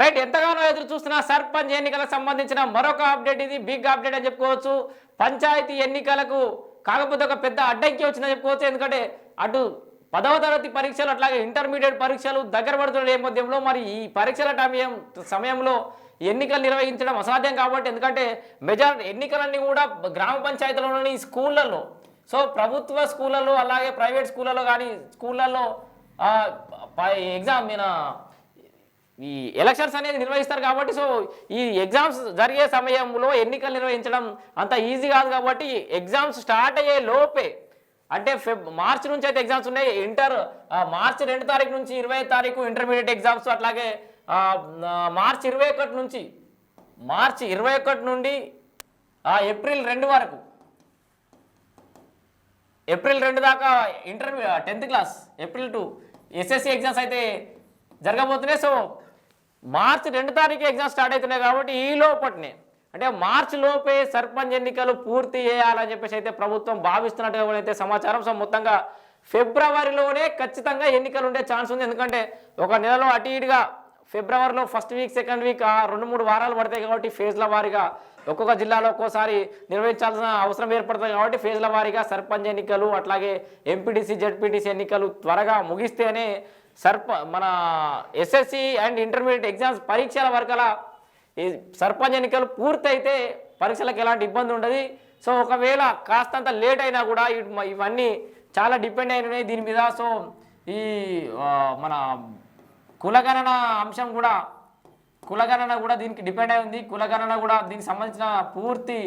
Right ఎంతగానో ఎదురు చూస్తున్న సర్పంచ్ ఎన్నికలకు సంబంధించిన మరొక అప్డేట్ ఇది బిగ్ అప్డేట్ అని చెప్పుకోవచ్చు. పంచాయతీ ఎన్నికలకు కాకపోతే ఒక పెద్ద అడ్డంకి వచ్చిందని చెప్పుకోవచ్చు. ఎందుకంటే అటు పదవ తరగతి పరీక్షలు అట్లాగే ఇంటర్మీడియట్ పరీక్షలు దగ్గర పడుతున్న నేపథ్యంలో మరి ఈ పరీక్షల సమయం సమయంలో ఎన్నికలు నిర్వహించడం అసాధ్యం కాబట్టి ఎందుకంటే మెజారిటీ ఎన్నికలన్నీ కూడా గ్రామ పంచాయతీలలోని స్కూళ్ళల్లో. సో ప్రభుత్వ స్కూళ్ళల్లో అలాగే ప్రైవేట్ స్కూళ్ళలో కానీ స్కూళ్ళల్లో ఎగ్జామ్ మీద ఈ ఎలక్షన్స్ అనేది నిర్వహిస్తారు కాబట్టి సో ఈ ఎగ్జామ్స్ జరిగే సమయంలో ఎన్నికలు నిర్వహించడం అంత ఈజీ కాదు కాబట్టి ఎగ్జామ్స్ స్టార్ట్ అయ్యే లోపే అంటే ఫెబ్ మార్చి నుంచి అయితే ఎగ్జామ్స్ ఉన్నాయి. ఇంటర్ మార్చి రెండు తారీఖు నుంచి ఇరవై తారీఖు ఇంటర్మీడియట్ ఎగ్జామ్స్ అట్లాగే మార్చి ఇరవై ఒకటి నుంచి మార్చి ఇరవై ఒకటి నుండి ఏప్రిల్ రెండు వరకు ఏప్రిల్ రెండు దాకా interview tenth class April two SSC exams అయితే జరగబోతున్నాయి సో మార్చి రెండు తారీఖు ఎగ్జామ్స్ స్టార్ట్ అవుతున్నాయి కాబట్టి ఈ లోపటినే. అంటే మార్చి లోపే సర్పంచ్ ఎన్నికలు పూర్తి చేయాలని చెప్పేసి అయితే ప్రభుత్వం భావిస్తున్నట్టుగా కూడా అయితే సమాచారం. సో మొత్తంగా ఫిబ్రవరిలోనే ఖచ్చితంగా ఎన్నికలు ఉండే ఛాన్స్ ఉంది. ఎందుకంటే ఒక నెలలో అటు ఇటుగా ఫిబ్రవరిలో ఫస్ట్ వీక్ సెకండ్ వీక్ రెండు మూడు వారాలు పడతాయి కాబట్టి ఫేజ్ల వారీగా ఒక్కొక్క జిల్లాలో ఒక్కోసారి నిర్వహించాల్సిన అవసరం ఏర్పడుతుంది కాబట్టి ఫేజ్ల వారీగా సర్పంచ్ ఎన్నికలు అట్లాగే ఎంపీటీసీ జెడ్పీటీసీ ఎన్నికలు త్వరగా ముగిస్తేనే సర్ప మన ఎస్ఎస్సి అండ్ ఇంటర్మీడియట్ ఎగ్జామ్స్ పరీక్షల వరకల ఈ సర్పంచ్ ఎన్నికలు పూర్తయితే పరీక్షలకు ఎలాంటి ఇబ్బంది ఉండదు. సో ఒకవేళ కాస్తంత లేట్ అయినా కూడా ఇవన్నీ చాలా డిపెండ్ అయినాయి దీని మీద సో ఈ మన కులగణన అంశం కూడా కులగణన కూడా దీనికి డిపెండ్ అయి ఉంది. కులగణన కూడా దీనికి సంబంధించిన పూర్తి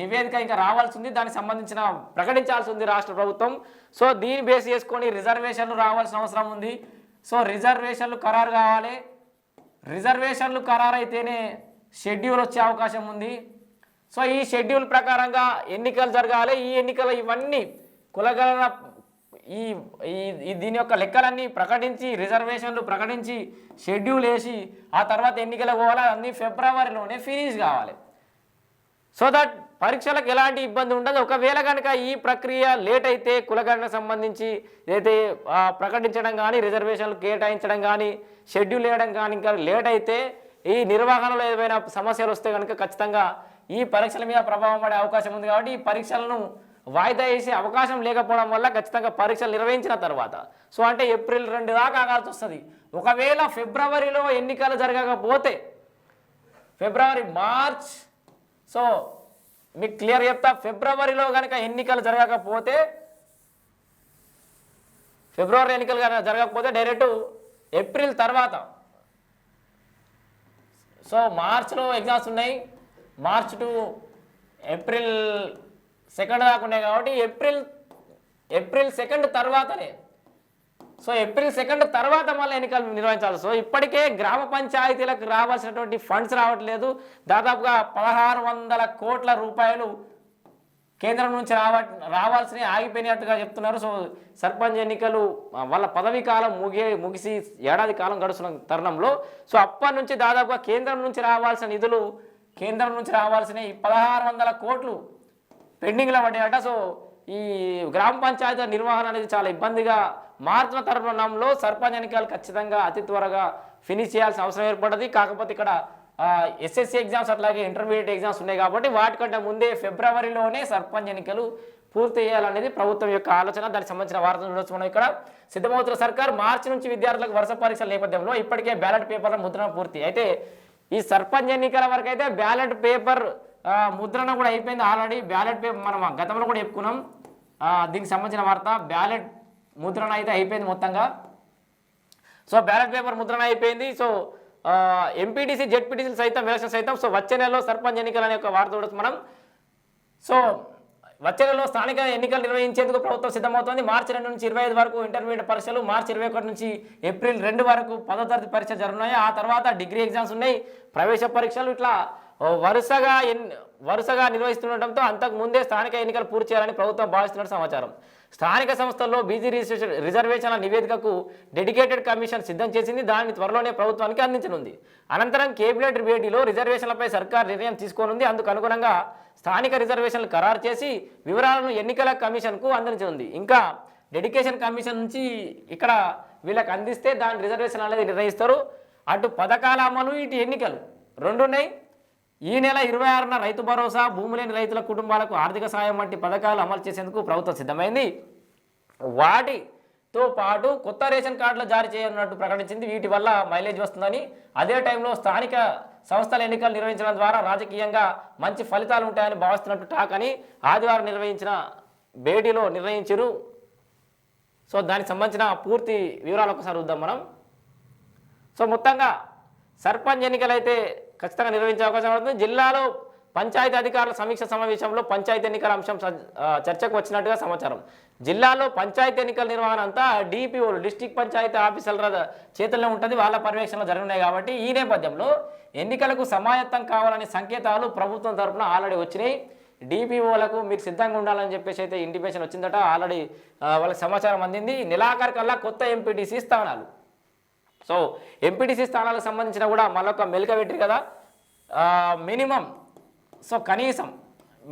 నివేదిక ఇంకా రావాల్సింది దానికి సంబంధించిన ప్రకటించాల్సి ఉంది రాష్ట్ర ప్రభుత్వం. సో దీన్ని బేస్ చేసుకొని రిజర్వేషన్లు రావాల్సిన అవసరం ఉంది. సో రిజర్వేషన్లు ఖరారు కావాలి. రిజర్వేషన్లు ఖరారైతేనే షెడ్యూల్ వచ్చే అవకాశం ఉంది. సో ఈ షెడ్యూల్ ప్రకారంగా ఎన్నికలు జరగాలి. ఈ ఎన్నికలు ఇవన్నీ కులగలన ఈ దీని యొక్క లెక్కలన్నీ ప్రకటించి రిజర్వేషన్లు ప్రకటించి షెడ్యూల్ వేసి ఆ తర్వాత ఎన్నికలు పోవాలి. అన్నీ ఫిబ్రవరిలోనే ఫినిష్ కావాలి. సో దట్ పరీక్షలకు ఎలాంటి ఇబ్బంది ఉండదు. ఒకవేళ కనుక ఈ ప్రక్రియ లేట్ అయితే కులగణన సంబంధించి ఏదైతే ప్రకటించడం కానీ రిజర్వేషన్లు కేటాయించడం కానీ షెడ్యూల్ వేయడం కానీ ఇంకా లేట్ అయితే ఈ నిర్వహణలో ఏదైనా సమస్యలు వస్తే కనుక ఖచ్చితంగా ఈ పరీక్షల మీద ప్రభావం పడే అవకాశం ఉంది కాబట్టి ఈ పరీక్షలను వాయిదా వేసే అవకాశం లేకపోవడం వల్ల ఖచ్చితంగా పరీక్షలు నిర్వహించిన తర్వాత సో అంటే ఏప్రిల్ రెండు దాకా ఆగాల్సి వస్తుంది. ఒకవేళ ఫిబ్రవరిలో ఎన్నికలు జరగకపోతే ఫిబ్రవరి మార్చ్ సో మీకు క్లియర్ చెప్తా ఫిబ్రవరిలో కనుక ఎన్నికలు జరగకపోతే ఫిబ్రవరి ఎన్నికలు కనుక జరగకపోతే డైరెక్ట్ ఏప్రిల్ తర్వాత. సో మార్చ్లో ఎగ్జామ్స్ ఉన్నాయి. మార్చ్ టు ఏప్రిల్ సెకండ్ దాకా ఉన్నాయి కాబట్టి ఏప్రిల్ ఏప్రిల్ సెకండ్ తర్వాతనే. సో ఏప్రిల్ సెకండ్ తర్వాత మళ్ళీ ఎన్నికలు నిర్వహించాలి. సో ఇప్పటికే గ్రామ పంచాయతీలకు రావాల్సినటువంటి ఫండ్స్ రావట్లేదు. దాదాపుగా పదహారు వందల కోట్ల రూపాయలు కేంద్రం నుంచి రావ రావాల్సినవి ఆగిపోయినట్టుగా చెప్తున్నారు. సో సర్పంచ్ ఎన్నికలు వాళ్ళ పదవీ కాలం ముగి ముగిసి ఏడాది కాలం గడుస్తున్న తరుణంలో సో అప్పటి నుంచి దాదాపుగా కేంద్రం నుంచి రావాల్సిన నిధులు కేంద్రం నుంచి రావాల్సిన ఈ పదహారు వందల కోట్లు పెండింగ్లో పడ్డాయట. సో ఈ గ్రామ పంచాయతీ నిర్వహణ అనేది చాలా ఇబ్బందిగా మారుతున్న తరుణంలో సర్పంచ్ ఎన్నికలు ఖచ్చితంగా అతి త్వరగా ఫినిష్ చేయాల్సిన అవసరం ఏర్పడ్డది. కాకపోతే ఇక్కడ ఎస్ఎస్సి ఎగ్జామ్స్ అట్లాగే ఇంటర్మీడియట్ ఎగ్జామ్స్ ఉన్నాయి కాబట్టి వాటికంటే ముందే ఫిబ్రవరిలోనే సర్పంచ్ ఎన్నికలు పూర్తి చేయాలనేది ప్రభుత్వం యొక్క ఆలోచన. దానికి సంబంధించిన వార్తలు చూడొచ్చు మనం ఇక్కడ. సిద్ధమవుతున్న సర్కార్ మార్చి నుంచి విద్యార్థులకు వరుస పరీక్షల నేపథ్యంలో ఇప్పటికే బ్యాలెట్ పేపర్ల ముద్రణ పూర్తి. అయితే ఈ సర్పంచ్ ఎన్నికల వరకు అయితే బ్యాలెట్ పేపర్ ముద్రణ కూడా అయిపోయింది ఆల్రెడీ. బ్యాలెట్ పేపర్ మనం గతంలో కూడా చెప్పుకున్నాం. దీనికి సంబంధించిన వార్త. బ్యాలెట్ ముద్రణ అయితే అయిపోయింది మొత్తంగా. సో బ్యాలెట్ పేపర్ ముద్రణ అయిపోయింది. సో ఎంపీటీసీ జెడ్పీటీసీలు సైతం ఎలక్షన్ సైతం సో వచ్చే నెలలో సర్పంచ్ ఎన్నికలు అనే ఒక వార్త చూడొచ్చు మనం. సో వచ్చే నెలలో స్థానిక ఎన్నికలు నిర్వహించేందుకు ప్రభుత్వం సిద్ధమవుతోంది. మార్చి రెండు నుంచి ఇరవై ఐదు వరకు ఇంటర్మీడియట్ పరీక్షలు మార్చి ఇరవై ఒకటి నుంచి ఏప్రిల్ రెండు వరకు పదో తరగతి పరీక్ష జరుగుతున్నాయి ఆ తర్వాత డిగ్రీ ఎగ్జామ్స్ ఉన్నాయి ప్రవేశ పరీక్షలు ఇట్లా వరుసగా ఎన్ వరుసగా నిర్వహిస్తుండటంతో అంతకు ముందే స్థానిక ఎన్నికలు పూర్తి చేయాలని ప్రభుత్వం భావిస్తున్నట్టు సమాచారం. స్థానిక సంస్థల్లో బీజీ రిజిస్ట్రేషన్ రిజర్వేషన్ల నివేదికకు డెడికేటెడ్ కమిషన్ సిద్ధం చేసింది. దాన్ని త్వరలోనే ప్రభుత్వానికి అందించనుంది. అనంతరం కేబినెట్ భేటీలో రిజర్వేషన్లపై సర్కార్ నిర్ణయం తీసుకోనుంది. అందుకు అనుగుణంగా స్థానిక రిజర్వేషన్లు ఖరారు చేసి వివరాలను ఎన్నికల కమిషన్కు అందించనుంది. ఇంకా డెడికేషన్ కమిషన్ నుంచి ఇక్కడ వీళ్ళకి అందిస్తే దాని రిజర్వేషన్ అనేది నిర్ణయిస్తారు. అటు పథకాల అమలు ఇటు ఎన్నికలు రెండు ఉన్నాయి ఈ నెల ఇరవై ఆరున రైతు భరోసా భూమి లేని రైతుల కుటుంబాలకు ఆర్థిక సాయం వంటి పథకాలు అమలు చేసేందుకు ప్రభుత్వం సిద్ధమైంది. వాటితో పాటు కొత్త రేషన్ కార్డులు జారీ చేయనున్నట్టు ప్రకటించింది. వీటి వల్ల మైలేజ్ వస్తుందని అదే టైంలో స్థానిక సంస్థల ఎన్నికలు నిర్వహించడం ద్వారా రాజకీయంగా మంచి ఫలితాలు ఉంటాయని భావిస్తున్నట్టు టాక్ అని ఆదివారం నిర్వహించిన భేటీలో నిర్ణయించారు. సో దానికి సంబంధించిన పూర్తి వివరాలు ఒకసారి చూద్దాం మనం. సో మొత్తంగా సర్పంచ్ ఎన్నికలైతే ఖచ్చితంగా నిర్వహించే అవకాశం ఉంటుంది. జిల్లాలో పంచాయతీ అధికారుల సమీక్ష సమావేశంలో పంచాయతీ ఎన్నికల అంశం చర్చకు వచ్చినట్టుగా సమాచారం. జిల్లాలో పంచాయతీ ఎన్నికల నిర్వహణ అంతా డిపిఓలు డిస్టిక్ పంచాయతీ ఆఫీసర్ల చేతుల్లో ఉంటుంది. వాళ్ళ పర్యవేక్షణలో జరుగునాయి కాబట్టి ఈ నేపథ్యంలో ఎన్నికలకు సమాయత్తం కావాలనే సంకేతాలు ప్రభుత్వం తరఫున ఆల్రెడీ వచ్చినాయి. డిపిఓలకు మీరు సిద్ధంగా ఉండాలని చెప్పేసి అయితే ఇంటిమేషన్ వచ్చిందట. ఆల్రెడీ వాళ్ళకి సమాచారం అందింది. నెలాఖరు కల్లా కొత్త ఎంపీటీసీ స్థానాలు. సో ఎంపీటీసీ స్థానాలకు సంబంధించిన కూడా మళ్ళొక మెలిక పెట్టిరు కదా? మినిమం. సో కనీసం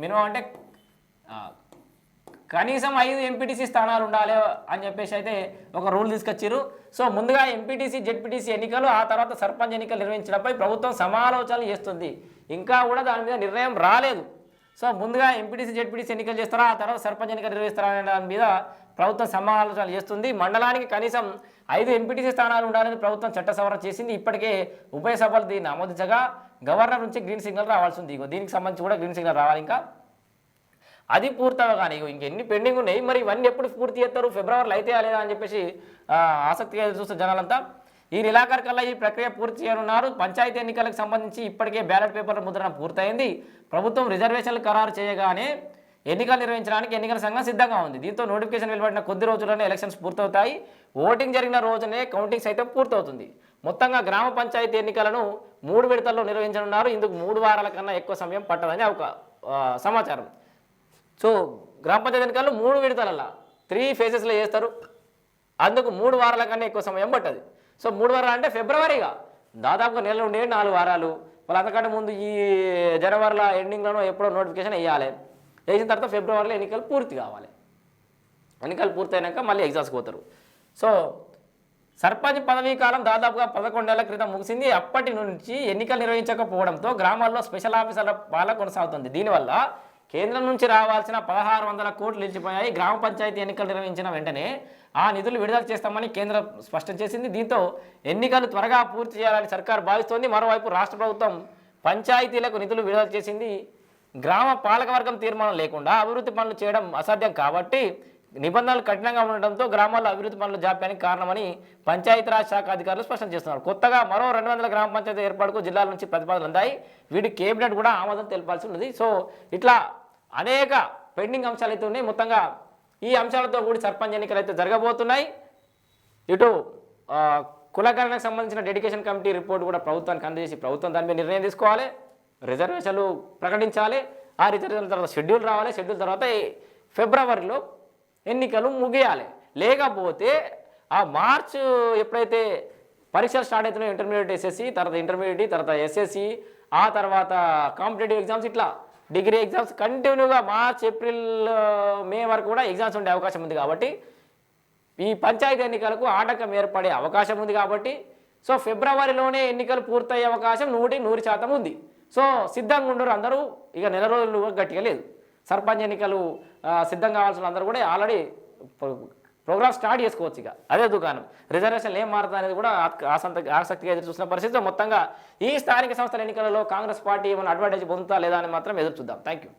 మినిమం అంటే కనీసం ఐదు ఎంపీటీసీ స్థానాలు ఉండాలి అని చెప్పేసి అయితే ఒక రూల్ తీసుకొచ్చారు. సో ముందుగా ఎంపీటీసీ జెడ్పీటీసీ ఎన్నికలు ఆ తర్వాత సర్పంచ్ ఎన్నికలు నిర్వహించడంపై ప్రభుత్వం సమాలోచనలు చేస్తుంది. ఇంకా కూడా దాని మీద నిర్ణయం రాలేదు. సో ముందుగా ఎంపీటీసీ జెడ్పీటీసీ ఎన్నికలు చేస్తారా? ఆ తర్వాత సర్పంచ్ ఎన్నికలు నిర్వహిస్తారా అనే దాని మీద ప్రభుత్వం సమాలోచన చేస్తుంది. మండలానికి కనీసం ఐదు ఎంపీటీసీ స్థానాలు ఉండాలని ప్రభుత్వం చట్ట సవరణ చేసింది. ఇప్పటికే ఉభయ సభలు దీన్ని ఆమోదించగా గవర్నర్ నుంచి గ్రీన్ సిగ్నల్ రావాల్సి ఉంది. ఇగో దీనికి సంబంధించి కూడా గ్రీన్ సిగ్నల్ రావాలి ఇంకా. అది పూర్తవగానే ఇగో ఇంకెన్ని పెండింగ్ ఉన్నాయి. మరి ఇవన్నీ ఎప్పుడు పూర్తి చేస్తారు? ఫిబ్రవరిలో అయితే లేదా అని చెప్పేసి ఆసక్తిగా చూస్తే చూస్తారు జనాలంతా. ఈ నెలాఖరు కల్లా ఈ ప్రక్రియ పూర్తి చేయనున్నారు. పంచాయతీ ఎన్నికలకు సంబంధించి ఇప్పటికే బ్యాలెట్ పేపర్ల ముద్రణ పూర్తయింది. ప్రభుత్వం రిజర్వేషన్లు ఖరారు చేయగానే ఎన్నికలు నిర్వహించడానికి ఎన్నికల సంఘం సిద్ధంగా ఉంది. దీంతో నోటిఫికేషన్ వెలువడిన కొద్ది రోజుల్లోనే ఎలక్షన్స్ పూర్తవుతాయి. ఓటింగ్ జరిగిన రోజునే కౌంటింగ్ సైతం పూర్తవుతుంది. మొత్తంగా గ్రామ పంచాయతీ ఎన్నికలను మూడు విడతల్లో నిర్వహించనున్నారు. ఇందుకు మూడు వారాల కన్నా ఎక్కువ సమయం పట్టదని ఒక సమాచారం. సో గ్రామ పంచాయతీ ఎన్నికల్లో మూడు విడతలల్లా త్రీ ఫేజెస్లో చేస్తారు. అందుకు మూడు వారాల కన్నా ఎక్కువ సమయం పట్టదు. సో మూడు వారాలు అంటే ఫిబ్రవరిగా. దాదాపుగా నెల ఉండే నాలుగు వారాలు. వాళ్ళు అంతకంటే ముందు ఈ జనవరిలో ఎండింగ్లోనో ఎప్పుడో నోటిఫికేషన్ వేయాలి. వేసిన తర్వాత ఫిబ్రవరిలో ఎన్నికలు పూర్తి కావాలి. ఎన్నికలు పూర్తయినాక మళ్ళీ ఎగ్జామ్స్కి పోతారు. సో సర్పంచ్ పదవీ కాలం దాదాపుగా పదకొండేళ్ళ క్రితం ముగిసింది. అప్పటి నుంచి ఎన్నికలు నిర్వహించకపోవడంతో గ్రామాల్లో స్పెషల్ ఆఫీసర్ల పాలన కొనసాగుతుంది. దీనివల్ల కేంద్రం నుంచి రావాల్సిన పదహారు వందల కోట్లు నిలిచిపోయాయి. గ్రామ పంచాయతీ ఎన్నికలు నిర్వహించిన వెంటనే ఆ నిధులు విడుదల చేస్తామని కేంద్రం స్పష్టం చేసింది. దీంతో ఎన్నికలు త్వరగా పూర్తి చేయాలని సర్కార్ భావిస్తోంది. మరోవైపు రాష్ట్ర ప్రభుత్వం పంచాయతీలకు నిధులు విడుదల చేసింది. గ్రామ పాలకవర్గం తీర్మానం లేకుండా అభివృద్ధి పనులు చేయడం అసాధ్యం కాబట్టి నిబంధనలు కఠినంగా ఉండడంతో గ్రామాల్లో అభివృద్ధి పనులు జాప్యానికి కారణమని పంచాయతీరాజ్ శాఖ అధికారులు స్పష్టం చేస్తున్నారు. కొత్తగా మరో రెండు వందల గ్రామ పంచాయతీ ఏర్పాటుకు జిల్లాల నుంచి ప్రతిపాదనలు అందాయి. వీటి కేబినెట్ కూడా ఆమోదం తెలపాల్సి ఉన్నది. సో ఇట్లా అనేక పెండింగ్ అంశాలు అయితే ఉన్నాయి. మొత్తంగా ఈ అంశాలతో కూడి సర్పంచ్ ఎన్నికలు అయితే జరగబోతున్నాయి. ఇటు కులగణనకు సంబంధించిన డెడికేషన్ కమిటీ రిపోర్ట్ కూడా ప్రభుత్వానికి అందజేసి ప్రభుత్వం దాని మీద నిర్ణయం తీసుకోవాలి. రిజర్వేషన్లు ప్రకటించాలి. ఆ రిజర్వేషన్ తర్వాత షెడ్యూల్ రావాలి. షెడ్యూల్ తర్వాత ఫిబ్రవరిలో ఎన్నికలు ముగియాలి. లేకపోతే ఆ మార్చ్ ఎప్పుడైతే పరీక్షలు స్టార్ట్ అవుతున్నాయి ఇంటర్మీడియట్ ఎస్ఎస్సి తర్వాత ఇంటర్మీడియట్ తర్వాత ఎస్ఎస్సి ఆ తర్వాత కాంపిటేటివ్ ఎగ్జామ్స్ ఇట్లా. డిగ్రీ ఎగ్జామ్స్ కంటిన్యూగా మార్చ్ ఏప్రిల్ మే వరకు కూడా ఎగ్జామ్స్ ఉండే అవకాశం ఉంది కాబట్టి ఈ పంచాయతీ ఎన్నికలకు ఆటంకం ఏర్పడే అవకాశం ఉంది కాబట్టి సో ఫిబ్రవరిలోనే ఎన్నికలు పూర్తయ్యే అవకాశం నూటి నూరు శాతం ఉంది. సో సిద్ధంగా ఉండరు అందరూ. ఇక నెల రోజులు గట్టిగా లేదు. సర్పంచ్ ఎన్నికలు సిద్ధంగా సిద్ధం కావాల్సిన అందరూ కూడా ఆల్రెడీ ప్రోగ్రామ్ స్టార్ట్ చేసుకోవచ్చు ఇక. అదే దుకాణం. రిజర్వేషన్లు ఏం మారుతా అనేది కూడా ఆసంత ఆసక్తిగా ఎదురు చూసిన పరిస్థితి మొత్తంగా ఈ స్థానిక సంస్థల ఎన్నికలలో కాంగ్రెస్ పార్టీ ఏమైనా అడ్వాంటేజ్ పొందుతా లేదా అని మాత్రం ఎదురు చూద్దాం. Thank you